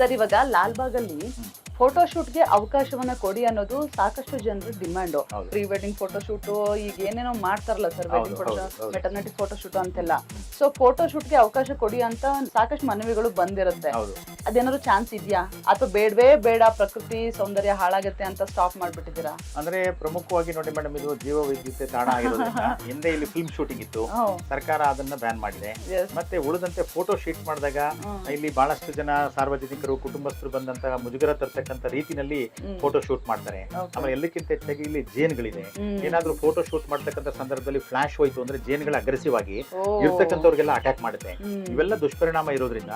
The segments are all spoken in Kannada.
ಸರ್ ಇವಾಗ ಲಾಲ್ಬಾಗ್ ಅಲ್ಲಿ ಫೋಟೋ ಗೆ ಅವಕಾಶವನ್ನ ಕೊಡಿ ಅನ್ನೋದು ಸಾಕಷ್ಟು ಜನರ demand pre wedding photo shoot ಈಗ ಏನೇನೋ ಮಾಡ್ತಾರಲ್ಲ sir wedding photo. Maternity photoshoot ಅಂತೆಲ್ಲ. ಸೊ ಫೋಟೋ ಗೆ ಅವಕಾಶ ಕೊಡಿ ಅಂತ ಸಾಕಷ್ಟು ಮನವಿಗಳು ಬಂದಿರುತ್ತೆ. ಅದೇನಾದ್ರು ಚಾನ್ಸ್ ಇದೆಯಾ? ಅಥವಾ ಬೇಡವೇ ಬೇಡ ಪ್ರಕೃತಿ ಸೌಂದರ್ಯ ಹಾಳಾಗುತ್ತೆ ಅಂತ ಸ್ಟಾಪ್ ಮಾಡ್ಬಿಟ್ಟಿದ್ದೀರಾ? ಅಂದ್ರೆ ಪ್ರಮುಖವಾಗಿ ನೋಡಿ ಮೇಡಮ್ ಇದು ಜೀವ ವೈದ್ಯತೆ ತಾಣ ಆಗಿರೋದ್ರಿಂದ ಹಿಂದೆ ಇಲ್ಲಿ ಫಿಲ್ಮ್ ಶೂಟಿಂಗ್ ಇತ್ತು. ಸರ್ಕಾರ ಅದನ್ನ ಬ್ಯಾನ್ ಮಾಡಿದೆ. ಮತ್ತೆ ಉಳಿದಂತೆ ಫೋಟೋ ಶೂಟ್ ಮಾಡಿದಾಗ ಇಲ್ಲಿ ಬಹಳಷ್ಟು ಜನ ಸಾರ್ವಜನಿಕರು ಕುಟುಂಬಸ್ಥರು ಬಂದಂತಹ ಮುಜುಗರ ತರ್ತಕ್ಕಂಥ ರೀತಿನಲ್ಲಿ ಫೋಟೋ ಶೂಟ್ ಮಾಡ್ತಾರೆ. ಆಮೇಲೆ ಎಲ್ಲಕ್ಕಿಂತ ಹೆಚ್ಚಾಗಿ ಇಲ್ಲಿ ಜೇನ್ಗಳಿದೆ. ಏನಾದ್ರೂ ಫೋಟೋ ಶೂಟ್ ಮಾಡ್ತಕ್ಕಂಥ ಸಂದರ್ಭದಲ್ಲಿ ಫ್ಲಾಶ್ ಹೋಯ್ತು ಅಂದ್ರೆ ಜೇನ್ಗಳ ಅಗ್ರೆಸಿವ್ ಆಗಿ. ಇರ್ತಕ್ಕಂಥವ್ರಿಗೆಲ್ಲ ಅಟ್ಯಾಕ್ ಮಾಡುತ್ತೆ. ಇವೆಲ್ಲ ದುಷ್ಪರಿಣಾಮ ಇರೋದ್ರಿಂದ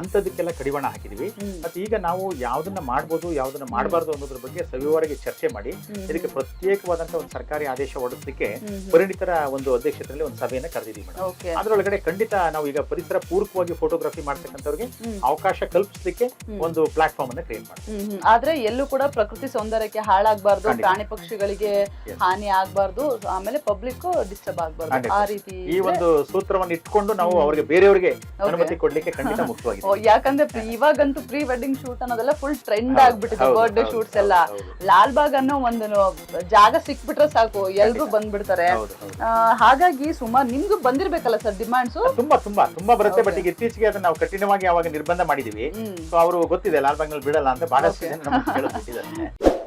ಅಂತದಕ್ಕೆಲ್ಲ ಕಡಿವಾಣ ಹಾಕಿದೀವಿ. ಮತ್ತೆ ಈಗ ನಾವು ಯಾವ್ದನ್ನ ಮಾಡ್ಬೋದು ಯಾವ್ದನ್ನ ಮಾಡಬಾರ್ದು ಅನ್ನೋದ್ರ ಬಗ್ಗೆ ಸವಿವಾರಿಗೆ ಚರ್ಚೆ ಮಾಡಿ ಇದಕ್ಕೆ ಪ್ರತ್ಯೇಕವಾದಂತ ಒಂದು ಸರ್ಕಾರಿ ಆದೇಶ ಹೊರಡಿಸಲಿಕ್ಕೆ ಪರಿಣಿತರ ಒಂದು ಅಧ್ಯಕ್ಷತೆಯಲ್ಲಿ ಒಂದು ಸಭೆಯನ್ನ ಕರೆದಿದ್ದೀವಿ ಮೇಡಮ್. ಅದರೊಳಗಡೆ ಖಂಡಿತ ನಾವು ಈಗ ಪರಿಸರ ಪೂರಕವಾಗಿ ಫೋಟೋಗ್ರಫಿ ಮಾಡ್ತಕ್ಕಂಥವ್ರಿಗೆ ಅವಕಾಶ ಕಲ್ಪಿಸಲಿಕ್ಕೆ ಒಂದು ಪ್ಲಾಟ್ಫಾರ್ಮ್ ಅನ್ನ ಕ್ರಿಯೇಟ್ ಮಾಡ್ತೀವಿ. ಆದ್ರೆ ಎಲ್ಲೂ ಕೂಡ ಪ್ರಕೃತಿ ಸೌಂದರ್ಯಕ್ಕೆ ಹಾಳಾಗಬಾರ್ದು ಪ್ರಾಣಿ ಪಕ್ಷಿಗಳಿಗೆ ಹಾನಿ ಆಗ್ಬಾರ್ದು ಆಮೇಲೆ ಪಬ್ಲಿಕ್ ಡಿಸ್ಟರ್ಬ್ ಆಗ್ಬಾರ್ದು. ಆ ರೀತಿ ಈ ಒಂದು ಸೂತ್ರವನ್ನು ಇಟ್ಕೊಂಡು ನಾವು ಅವರಿಗೆ ಬೇರೆಯವರಿಗೆ ಅನುಮತಿ ಕೊಡ್ಲಿಕ್ಕೆ ಖಂಡಿತ ಮುಖ್ಯವಾಗಿದೆ. ಯಾಕಂದ್ರೆ ಇವಾಗಂತೂ ಪ್ರೀ ವೆಡ್ಡಿಂಗ್ ಶೂಟ್ ಅನ್ನೋದೆಲ್ಲ ಫುಲ್ ಟ್ರೆಂಡ್ ಆಗ್ಬಿಟ್ಟಿದೆ ಬರ್ಡೇ ಶೂಟ್ಸ್ ಎಲ್ಲ. ಹೌದು. ಲಾಲ್ ಬಾಗ್ ಅನ್ನೋ ಒಂದು ಜಾಗ ಸಿಕ್ಬಿಟ್ರೆ ಸಾಕು ಎಲ್ರು ಬಂದ್ಬಿಡ್ತಾರೆ. ಹಾಗಾಗಿ ಸುಮಾರು ನಿಮ್ಗೂ ಬಂದಿರ್ಬೇಕಲ್ಲ ಸರ್ ಡಿಮಾಂಡ್ಸ್ ತುಂಬಾ ತುಂಬಾ ತುಂಬಾ ಬರುತ್ತೆ ಬಟ್. ಈಗ ಇತ್ತೀಚೆಗೆ ಅದನ್ನ ನಾವು ಕಠಿಣವಾಗಿ ಅವಾಗ ನಿರ್ಬಂಧ ಮಾಡಿದೀವಿ. ಸೊ ಅವರು ಗೊತ್ತಿದೆ ಲಾಲ್ಬಾಗ್ನಲ್ಲಿ ಬಿಡಲ್ಲ ಅಂತ ಬಹಳಷ್ಟು Okay. ಜನ ನಮಗೆ ಕೇಳೋದು ಬಿಟ್ಟಿದ್ದಾರೆ